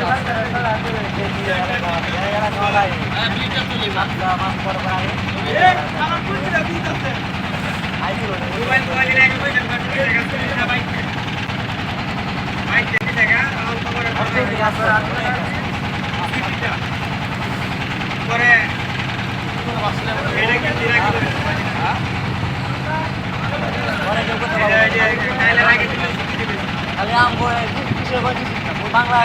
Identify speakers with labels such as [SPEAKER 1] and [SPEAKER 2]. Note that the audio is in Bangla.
[SPEAKER 1] এবার এটা লড়াই গেলে বিলটা তুলি
[SPEAKER 2] বাংলা